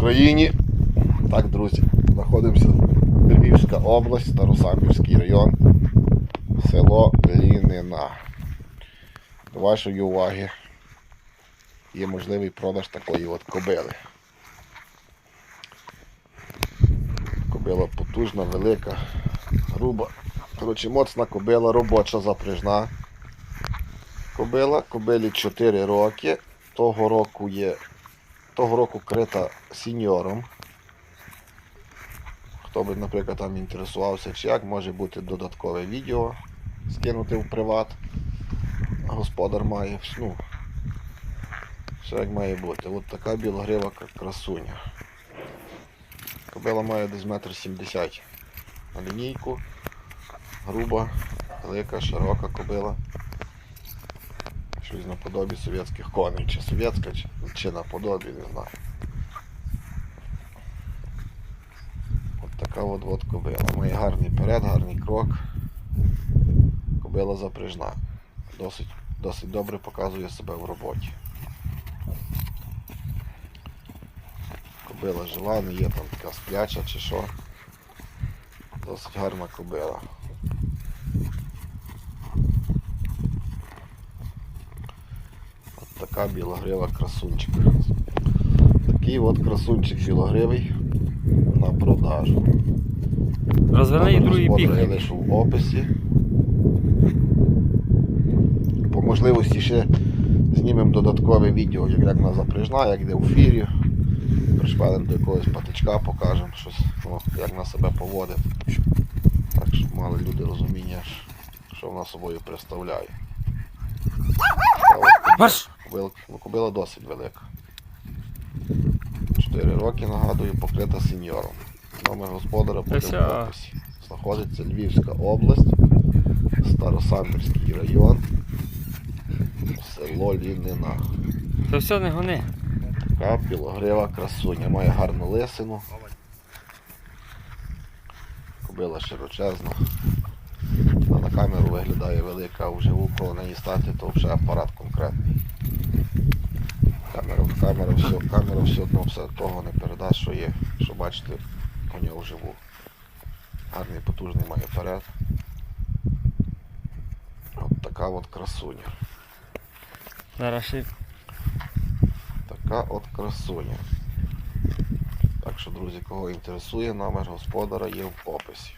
Україні. Так, друзі, знаходимося Львівська область, Старосамбірський район, село Лінина. До вашої уваги є можливий продаж такої от кобили. Кобила потужна, велика, груба. Коротше, моцна кобила, робоча запряжна. Кобила, кобилі 4 роки. Того року є того року крита сіньором. Хто би, наприклад, там інтересувався чи як, може бути додаткове відео скинути в приват. Господар має ну, все як має бути. От така білогрива красуня. Кобила має десь метр сімдесят на лінійку. Груба, велика, широка кобила. Щось наподобі совєтських коней, чи совєтська, чи, чи наподобі, не знаю. От така от, от кобила. Має гарний перед, гарний крок. Кобила запряжна. Досить, досить добре показує себе в роботі. Кобила жива, не є там така спляча чи що. Досить гарна кобила. От така білогрива красунчик. Такий от красунчик білогривий на продажу. Розверни і другий господаря Я лишу в описі. По можливості ще знімемо додаткове відео, як, вона запряжна, як йде в фірі. Пришпалимо до якогось патичка, покажемо щось, ну, як вона себе поводить. Так, щоб мали люди розуміння, що вона собою представляє. Марш! Кобила, ну, кобила досить велика. 4 роки, нагадую, покрита сеньором. Номер господара буде в описі. Знаходиться Львівська область, Старосамбірський район, село Лінина. Це все не гони. Така білогрива красуня. Має гарну лисину. Кобила широчезна. На камеру виглядає велика, а вживу коло неї стати, то вже апарат конкретний. Камера, камера, все, камера все одно все того не передасть, що є, що бачите у нього вживу. Гарний потужний має перед. От така от красуня. Зараз Така от красуня. Так що, друзі, кого інтересує, номер господара є в описі.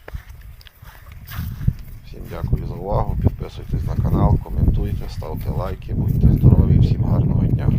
Дякую за увагу. Підписуйтесь на канал, коментуйте, ставте лайки, будьте здорові, всім гарного дня.